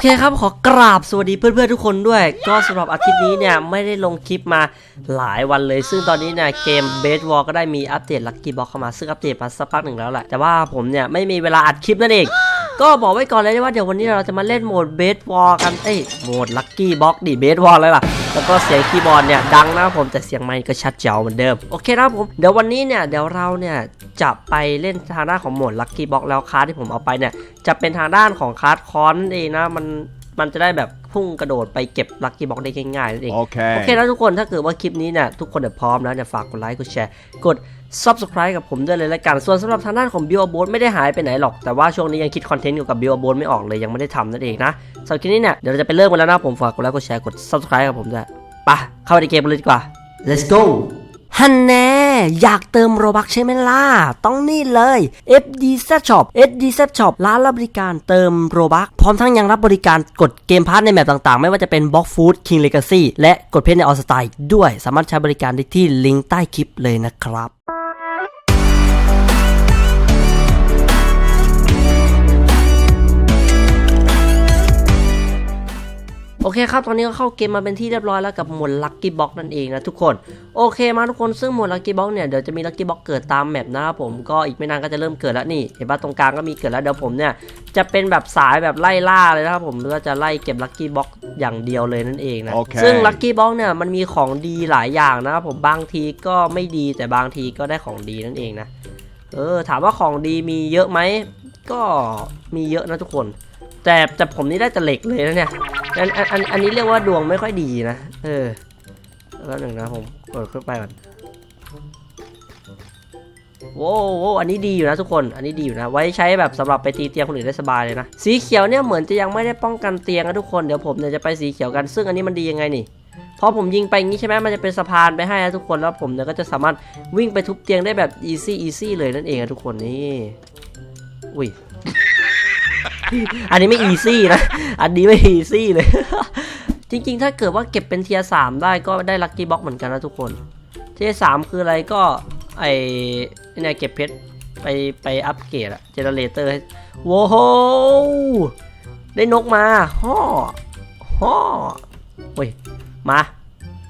เคครับขอกราบสวัสดีเพื่อนๆทุกคนด้วย ก็สำหรับอาทิตย์นี้เนี่ยไม่ได้ลงคลิปมาหลายวันเลย ซึ่งตอนนี้เนี่ยเกมเบสวอลก็ได้มีอัปเดตลักกี้บ็อกเข้ามาซึ่งอัปเดตมาสักพักหนึ่งแล้วแหละ แต่ว่าผมเนี่ยไม่มีเวลาอัดคลิปนั่นเอง ก็บอกไว้ก่อนเลยว่าเดี๋ยววันนี้เราจะมาเล่นโหมดเบสวอลกัน เอ้ยโหมดลักกี้บ็อกดิเบสวอลเลยล่ะ แล้วก็เสียงคีย์บอร์ดเนี่ยดังนะครับผมแต่เสียงไมค์ก็ชัดเจ๋วเหมือนเดิมโอเคนะครับผมเดี๋ยววันนี้เนี่ยเดี๋ยวเราเนี่ยจะไปเล่นทางด้านของโหมดลั c กี้บ็อกแล้วคาร์ดที่ผมเอาไปเนี่ยจะเป็นทางด้านของคาร์ดคอนเองนะมันมันจะได้แบบพุ่งกระโดดไปเก็บลั c กี้บ็อกได้ง่ายๆนั่นเองโอเค Okay. แล้วทุกคนถ้าเกิดว่าคลิปนี้เนี่ยทุกคนเดี๋ยวพร้อมแล้วเนี่ยฝากกดไลค์กดแชร์กด subscribe กับผมด้วยเลยละกัน ส่วนสำหรับทางด้านของ b ิ l โบ a ไม่ได้หายไปไหนหรอก แต่ว่าช่วงนี้ยังคิดคอนเทนต์เกี่ยวกับ b ิ l โบ a ไม่ออกเลยยังไม่ได้ทำนั่นเองนะสำหรับคลิปนี้เนี่ยเดี๋ยวเราจะไปเริ่มกันแล้วนะผมฝากกดไลค์กดแชร์กด subscribe กับผมด้วยไปเข้าไปในเกมกันเลยดีกว่า let's go ฮันแน่อยากเติมโรบักใช่ไหมล่ะ ต้องนี่เลย FD z Shop FD z Shop ร้านรับบริการเติมโรบักพร้อมทั้งยังรับบริการกดเกมพาร์ทในแมปต่างๆ ไม่ว่าจะเป็น Box Food King Legacy และกดเพชรในออสไตล์ด้วย สามารถใช้บริการได้ที่ลิงก์ใต้คลิปเลยนะครับ เคครับตอนนี้ก็เข้าเกมมาเป็นที่เรียบร้อยแล้วกับหมวด Lucky Box นั่นเองนะทุกคนโอเคมาทุกคนซึ่งหมวด Lucky Box เนี่ยเดี๋ยวจะมี Lucky Box เกิดตามแมปนะครับผมก็อีกไม่นานก็จะเริ่มเกิดแล้วนี่เห็นป่ะตรงกลางก็มีเกิดแล้วเดี๋ยวผมเนี่ยจะเป็นแบบสายแบบไล่ล่าเลยนะครับผมก็จะไล่เก็บ Lucky Box อกอย่างเดียวเลยนั่นเองนะโอเคซึ่ง Lucky Box เนี่ยมันมีของดีหลายอย่างนะครับผมบางทีก็ไม่ดีแต่บางทีก็ได้ของดีนั่นเองนะเออถามว่าของดีมีเยอะไหมก็มีเยอะนะทุกคน แต่แต่ผมนี่ได้แต่เหล็กเลยนะเนี่ย อันอันอันอันนี้เรียกว่าดวงไม่ค่อยดีนะ เออแล้วหนึ่งนะผมกดขึ้นไปก่อนโว้วโวอันนี้ดีอยู่นะทุกคน อันนี้ดีอยู่นะ ไว้ใช้แบบสำหรับไปตีเตียงคนอื่นได้สบายเลยนะ สีเขียวเนี่ยเหมือนจะยังไม่ได้ป้องกันเตียงนะทุกคน เดี๋ยวผมเนี่ยจะไปสีเขียวกัน ซึ่งอันนี้มันดียังไงนี่ พอผมยิงไปอย่างนี้ใช่ไหมมันจะเป็นสะพานไปให้นะทุกคน แล้วผมเนี่ยก็จะสามารถวิ่งไปทุบเตียงได้แบบ easy easy เลยนั่นเองนะทุกคนนี่ อุ้ย อันนี้ไม่ easy นะ อันนี้ไม่ easy เลย จริงๆ ถ้าเกิดว่าเก็บเป็นเทียสามได้ก็ได้ลัคกี้บ็อกเหมือนกันนะทุกคน เทียสามคืออะไรก็ไอเนี่ยเก็บเพชรไปไปอัปเกรดอะเจเนเรเตอร์โว้โหได้นกมาฮ่อฮ่อเฮ้ย มา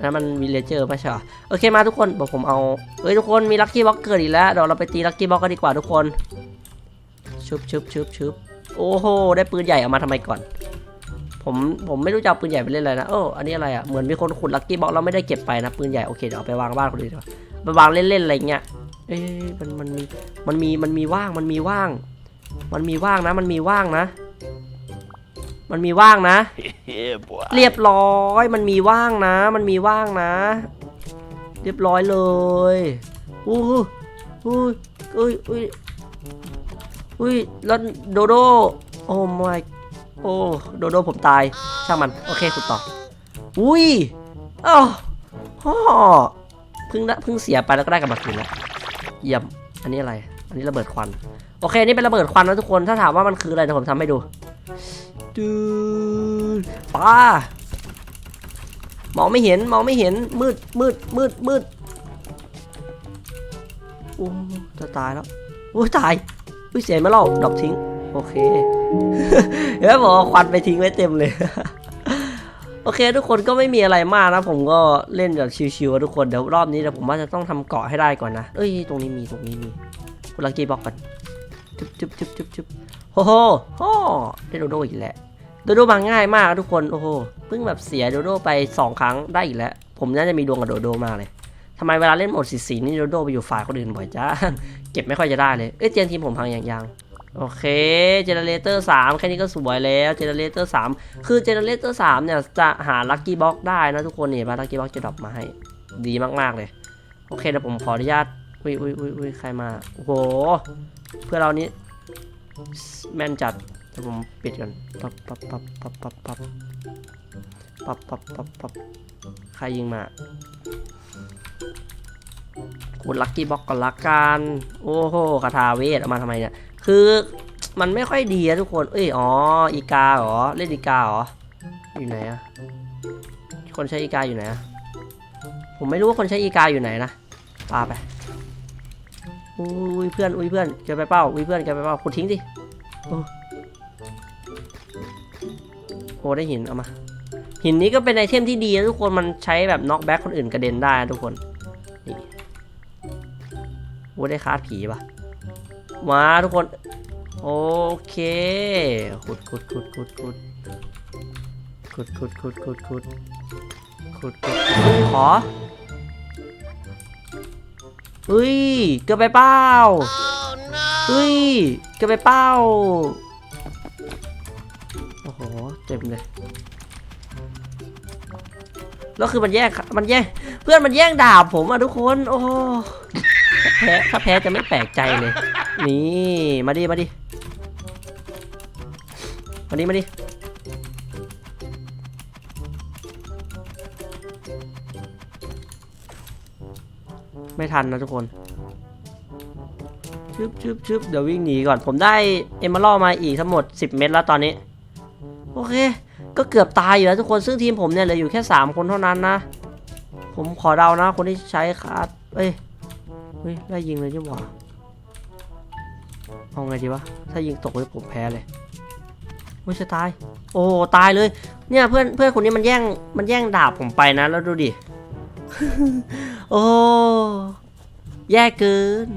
แล้วมันวิลเลเจอร์ไม่ใช่เหรอโอเคมาทุกคนบอกผมเอาเอ้ยทุกคนมีลัคกี้บ็อกเกิดอีกแล้วเดี๋ยวเราไปตีลัคกี้บ็อกกันดีกว่าทุกคนชุบชุบชุบชุบ โอ้โห ได้ปืนใหญ่ออกมาทำไมก่อน ผมผมไม่รู้จะเอาปืนใหญ่ไปเล่นอะไรนะเอออันนี้อะไรอะเหมือนมีคนขุดลัคกี้บ็อกเราไม่ได้เก็บไปนะปืนใหญ่โอเคเดี๋ยวเอาไปวางบ้านคนอื่นดีกว่าไปวางเล่นๆอะไรเงี้ยเอ้ยมันมันมีมันมีมันมีว่างมันมีว่าง มันมีว่างนะ มันมีว่างนะ มันมีว่างนะ Yeah, boy. เรียบร้อยมันมีว่างนะ มันมีว่างนะ เรียบร้อยเลยอู้หูอุ้ยอุ้ยอุ้ย อุ้ยแล้วโดโดโอ้ไม่โอ้โดโดผมตายช่างมัน โอเคขุดต่อ อุ้ยอ้าวฮ่อเพิ่งได้เพิ่งเสียไปแล้วก็ได้กลับมาคืนแล้วเยี่ยมอันนี้อะไร อันนี้ระเบิดควัน โอเคนี่เป็นระเบิดควันนะทุกคนถ้าถามว่ามันคืออะไรเดี๋ยวผมทำให้ดูดูปลามองไม่เห็นมองไม่เห็นมืดมืดมืดมืดโอ้จะตายแล้วโอ้ตาย อุ้ยเสียไม่เล่าดอกทิ้ง โอเคเฮ้ยบอกว่าควันไปทิ้งไว้เต็มเลย โอเค ทุกคนก็ไม่มีอะไรมากนะ ผมก็เล่นแบบชิวๆทุกคนเดี๋ยวรอบนี้เดี๋ยวผมว่าจะต้องทำเกาะให้ได้ก่อนนะเอ้ยตรงนี้มีตรงนี้มีคุณลักกี้บอกกันจุ๊บจุ๊บจุ๊บจุ๊บจุ๊บโอ้โหโอ้ได้โดโดอีกแล้วโดโดมาง่ายมากทุกคนโอ้โหเพิ่งแบบเสียโดโดไป 2 ครั้งได้อีกแล้ว ผมน่าจะมีดวงกับโดโดมากเลยำไมเวลาเล่นโหมดสีสีนี่โดโดไปอยู่ฝ่ายคนอื่นบ่อยจ้าเก็บไม่ค่อยจะได้เลย เอ้ยเตียงทีมผมพังอย่างยังโอเค เจเนเรเตอร์3แค่นี้ก็สวยแล้ว เจเนเรเตอร์3คือเจเนเรเตอร์3เนี่ยจะหาลัคกี้บ็อกได้นะทุกคนนี่มาลัคกี้บ็อกจะดรอปมาให้ ดีมากๆเลย โอเคเดี๋ยวผมขออนุญาต อุ้ยอุ้ยอุ้ยอุ้ยใครมา โอ้โห เพื่อเรานี้แม่นจัดเดี๋ยวผมปิดก่อนปั๊บปั๊บปั๊บปั๊บปั๊บปั๊บปั๊บปั๊บปั๊บปั๊บ ใครยิงมากูลักกี้บ็อกก่อนละกัน โอ้โหคาถาเวทเอามาทำไมเนี่ย คือมันไม่ค่อยดีอะทุกคน เอ้ย อ๋อ อีกาเหรอ เล่นอีกาเหรอ อยู่ไหนอะคนใช้อีกาอยู่ไหนอะผมไม่รู้ว่าคนใช้อีกาอยู่ไหนนะปาไป อุ้ยเพื่อน อุ้ยเพื่อนเจะไปเป้า อุ้ยเพื่อนเจะไปเป้าขุดทิ้งดิโอ้อ้ได้หินเอามา หินนี้ก็เป็นไอเทมที่ดีนะทุกคนมันใช้แบบน็อกแบ็คคนอื่นกระเด็นได้นะทุกคนนี่โอ้ได้คาร์ดผีปะมาทุกคน โอเคขุดขุดขุดขุดขุดขุดขุดขุดขุดขุดขุดขุดขอเฮ้ยเกือบไปเป้าเฮ้ยเกือบไปเป้าโอ้โหเต็มเลย แล้วคือมันแย่งมันแย่งเพื่อนมันแย่งดาบผมอะทุกคน โอ้โหถ้าแพ้ถ้าแพ้จะไม่แปลกใจเลย นี่มาดิมาดิมาดิมาดิไม่ทันนะทุกคนชึบชึบชึบเดี๋ยววิ่งหนีก่อน ผมได้เอมเมอรัลมาอีกทั้งหมด 10 เม็ดแล้วตอนนี้ โอเค ก็เกือบตายอยู่แล้วทุกคนซึ่งทีมผมเนี่ยเหลืออยู่แค่ 3 คนเท่านั้นนะ ผมขอเดานะ คนที่ใช้คาร์ดเอ้ยเฮ้ยได้ยิงเลยนี่หว่าเอาไงดีวะ ถ้ายิงตกเลยผมแพ้เลยไม่จะตาย โอ้ตายเลย เนี่ยเพื่อนเพื่อนคนนี้มันแย่งมันแย่งดาบผมไปนะ แล้วดูดิ โอ้แย่เกิน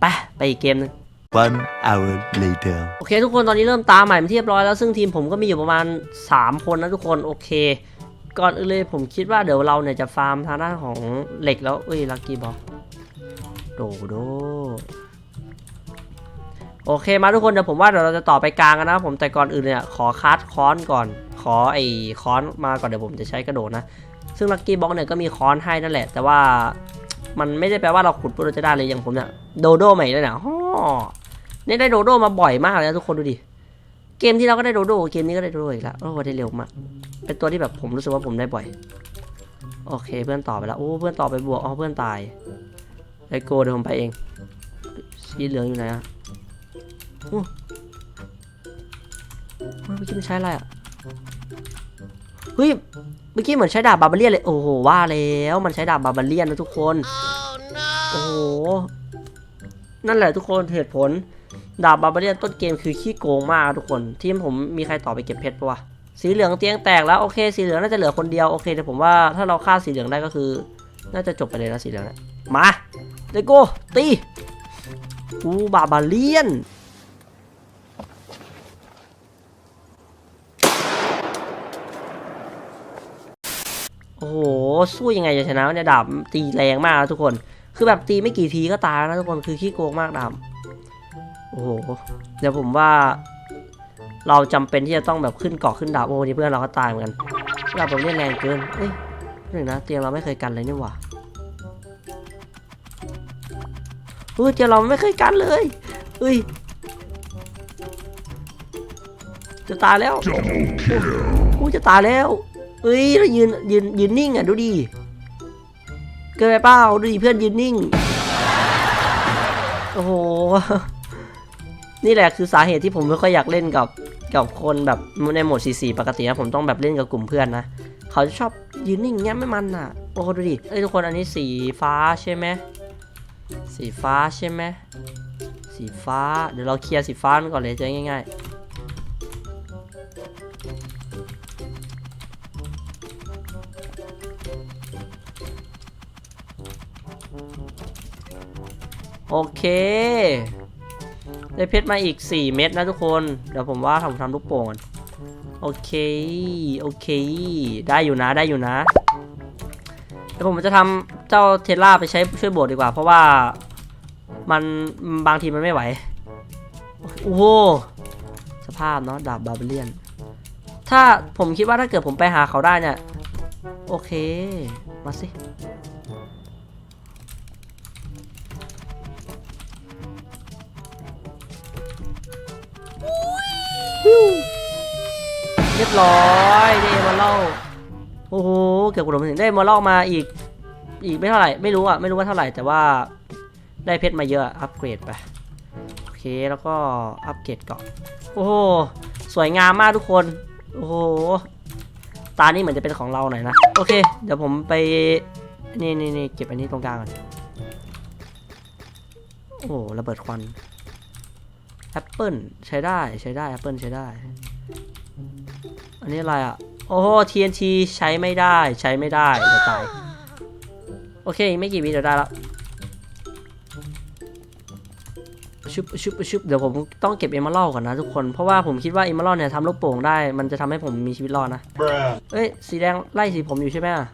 ไป ไปอีกเกมหนึง One hour later. โอเค ทุกคนตอนนี้เริ่มตาใหม่เป็นที่เรียบร้อยแล้วซึ่งทีมผมก็มีอยู่ประมาณ 3 คนนะทุกคนโอเค ก่อนอื่นเลยผมคิดว่าเดี๋ยวเราเนี่ยจะฟาร์มทางด้านของเหล็กแล้วเอ้ยลักกี้บอกโดโดโอเคมาทุกคนเดี๋ยวผมว่าเดี๋ยวเราจะต่อไปกลางกันนะผมแต่ก่อนอื่นเนี่ยขอคัดค้อนก่อน ขอไอ้ค้อนมาก่อนเดี๋ยวผมจะใช้กระโดดนะ ซึ่งลักกี้บ็อกเนี่ยก็มีค้อนให้นั่นแหละ แต่ว่ามันไม่ได้แปลว่าเราขุดปุ๊บเราจะได้เลยอย่างผมเนี่ยโดโดใหม่เลยนี่ยฮ่อ นี่ได้โดโดมาบ่อยมากเลยนะทุกคนดูดิ เกมที่เราก็ได้โดโดเกมนี้ก็ได้โดโดอีกแล้วโอ้โหได้เร็วมาก เป็นตัวที่แบบผมรู้สึกว่าผมได้บ่อย โอเค เพื่อนต่อไปแล้ว โอ้ เพื่อนต่อไปบวก อ๋อ เพื่อนตายไอโกเดี๋ยวผมไปเอง สีเหลืองอยู่ไหนอะอู้เฮ้ยเมื่อกี้มันใช้อะไรอะเฮ้ย เมื่อกี้เหมือนใช้ดาบบาบาเลียนเลย โอ้โห ว่าแล้ว มันใช้ดาบบาบาเลียนนะทุกคน โอ้โห นั่นแหละทุกคนเหตุผล ดาบบาบาเลียนต้นเกมคือขี้โกงมากทุกคน ทีมผมมีใครต่อไปเก็บเพชรปะวะสีเหลืองเตียงแตกแล้วโอเคสีเหลืองน่าจะเหลือคนเดียวโอเคแต่ผมว่าถ้าเราฆ่าสีเหลืองได้ก็คือ น่าจะจบไปเลยนะสีเหลืองนะมาเลโก้ตีอูบาบาเลียนโอ้โห สู้ยังไงจะชนะเนี่ยดาบตีแรงมากทุกคน คือแบบตีไม่กี่ทีก็ตายแล้วนะทุกคนคือขี้โกงมากดาบ โอ้โห เดี๋ยวผมว่า เราจำเป็นที่จะต้องแบบขึ้นเกาะขึ้นดาบโอ้โหนี่เพื่อนเราก็ตายเหมือนกันดาบผมเนี่ยแรงเกินเอ้ยหนึ่งนะเตียงเราไม่เคยกันเลยนี่หว่าเฮ้ยเตียงเราไม่เคยกันเลยเฮ้ยจะตายแล้วกูจะตายแล้วเอ้ยเรายืนยืนยืนนิ่งอะดูดิเกินไปเปล่าดูดิเพื่อนยืนนิ่งโอ้โห นี่แหละคือสาเหตุที่ผมไม่ค่อยอยากเล่นกับกับคนแบบในโหมด4-4ปกตินะผมต้องแบบเล่นกับกลุ่มเพื่อนนะเขาจะชอบยืนนิ่งเงี้ยไม่มันอะโอ้ดูดิเอ้ยทุกคนอันนี้สีฟ้าใช่ไหมสีฟ้าใช่ไหมสีฟ้าเดี๋ยวเราเคลียร์สีฟ้ามันก่อนเลยจะง่ายๆ โอเค ได้เพชรมาอีก 4 เม็ดนะทุกคน เดี๋ยวผมว่าผมทำลูกโป่งก่อนโอเค โอเค ได้อยู่นะ ได้อยู่นะเดี๋ยวผมจะทำเจ้าเทสลาไปใช้ช่วยโบสดีกว่า เพราะว่ามันบางทีมันไม่ไหว โอ้โห สภาพเนาะ ดาบบาเบเลียน ถ้าผมคิดว่าถ้าเกิดผมไปหาเขาได้เนี่ย โอเค มาสิ เรียบร้อยได้เอมาเล่าโอ้โหเกือบกระโดดมาถึงได้เอมาเล่ามาอีก อีกไม่เท่าไหร่ไม่รู้อะไม่รู้ว่าเท่าไหร่แต่ว่าได้เพชรมาเยอะอัปเกรดไปโอเคแล้วก็อัปเกรดเกาะโอ้โหสวยงามมากทุกคนโอ้โหตานี่เหมือนจะเป็นของเราหน่อยนะโอเค เดี๋ยวผมไปนี่นี่นี่เก็บอันนี้ตรงกลางก่อนโอ้โหระเบิดควัน แอปเปิลใช้ได้ใช้ได้แอปเปิลใช้ได้ อันนี้อะไรอะ โอ้โห TNT ใช้ไม่ได้ใช้ไม่ได้เดี๋ยวตายโอเคไม่กี่วิเดี๋ยวได้แล้วชุบชุบชุบเดี๋ยวผมต้องเก็บเอม r ร l ก่อนนะทุกคน เพราะว่าผมคิดว่าเอม r ร l เนี่ยทำลูกโป่งได้ มันจะทำให้ผมมีชีวิตรอดนะ เอ้ยสีแดงไล่สีผมอยู่ใช่ไหมอะ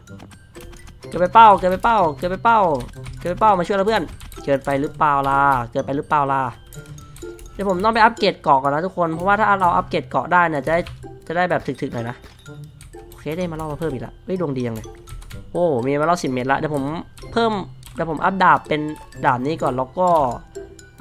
เกินไปเป้าเกินไปเป้าเกินไปเป้าเกินไปเป้ามาช่วยเราเพื่อน เกินไปหรือเปล่าล่ะเกินไปหรือเปล่าล่ะ ดี๋ยวผมต้องไปอัปเกรดเกาะก่อนนะทุกคน เพราะว่าถ้าเราอัปเกรดเกาะได้เนี่ยจะได้จะได้แบบถึกๆหน่อยนะ โอเคได้มาเล่ามาเพิ่มอีกละเฮ้ยดวงดียังเลย โอ้มีมาเล่าสิบเมตรละเดี๋ยวผมเพิ่มเดี๋ยวผมอัพดาบเป็นดาบนี้ก่อนแล้วก็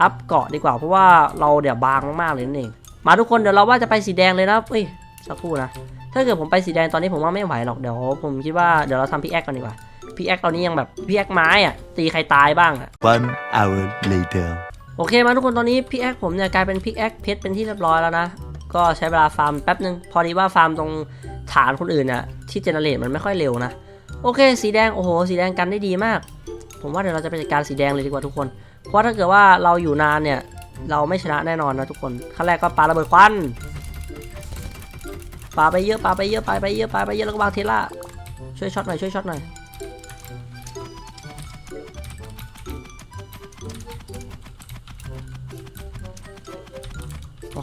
อัพเกาะดีกว่า เพราะว่าเราเดี๋ยวบางมากๆเลยนั่นเอง มาทุกคนเดี๋ยวเราว่าจะไปสีแดงเลยนะเอ้ยสักครู่นะ ถ้าเกิดผมไปสีแดงตอนนี้ผมว่าไม่ไหวหรอกเดี๋ยวผมคิดว่าเดี๋ยวเราทำพิกแอคกันดีกว่าพิกแอคตอนนี้ยังแบบพิกแอคไม้อะตีใครตายบ้างอะ One hour later. โอเคมาทุกคนตอนนี้พิกแอคผมเนี่ยกลายเป็นพิกแอคเพชรเป็นที่เรียบร้อยแล้วนะ ก็ใช้เวลาฟาร์มแป๊บนึง พอดีว่าฟาร์มตรงฐานคนอื่นน่ะที่เจเนเรตมันไม่ค่อยเร็วนะ โอเค สีแดงโอ้โห สีแดงกันได้ดีมาก ผมว่าเดี๋ยวเราจะไปจัดการสีแดงเลยดีกว่าทุกคน เพราะถ้าเกิดว่าเราอยู่นานเนี่ยเราไม่ชนะแน่นอนนะทุกคนขั้นแรกก็ปาระเบิดควันปาไปเยอะปาไปเยอะปาไปเยอะปาไปเยอะแล้วก็วางเทล่าช่วยช็อตหน่อยช่วยช็อตหน่อย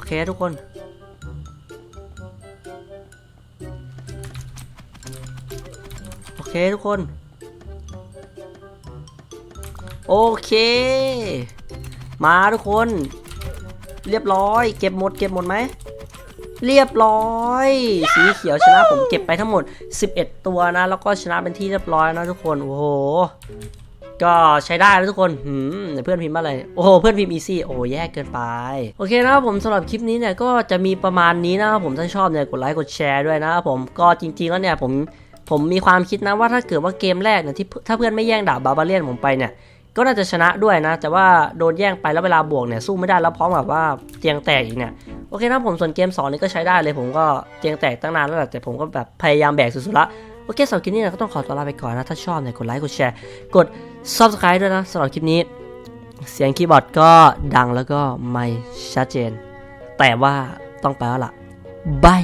เคทุกคน โอเคทุกคน โอเค มาทุกคน เรียบร้อย เก็บหมด เก็บหมดไหม เรียบร้อย สีเขียวชนะผมเก็บไปทั้งหมด 11 ตัวนะ แล้วก็ชนะเป็นที่เรียบร้อยนะทุกคน โอ้โห ก็ใช้ได้แล้วทุกคนหืมเพื่อนพิมพ์อะไร โอ้โห เพื่อนพิมพ์อีซี่ โอ้แย่เกินไป โอเคนะครับผมสำหรับคลิปนี้เนี่ยก็จะมีประมาณนี้นะครับผมถ้าชอบเนี่ยกดไลค์กดแชร์ด้วยนะครับผม ก็จริงๆแล้วเนี่ยผมผมมีความคิดนะว่าถ้าเกิดว่าเกมแรกเนี่ยที่ถ้าเพื่อนไม่แย่งดาบบาบาเลียนผมไปเนี่ยก็น่าจะชนะด้วยนะ แต่ว่าโดนแย่งไปแล้วเวลาบวกเนี่ยสู้ไม่ได้แล้วพร้อมแบบว่าเตียงแตกอีกเนี่ยโอเคนะผมส่วนเกม2นี่ก็ใช้ได้เลย ผมก็เตียงแตกตั้งนานแล้วแหละแต่ผมก็แบบพยายามแบกสุดๆละ โอเคสำหรับคลิปนี้นะก็ต้องขอตัวลาไปก่อนนะ ถ้าชอบเนี่ยกดไลค์กดแชร์ กด subscribe ด้วยนะสำหรับคลิปนี้ เสียงคีย์บอร์ดก็ดังแล้วก็ไม่ชัดเจน แต่ว่าต้องไปแล้วล่ะบาย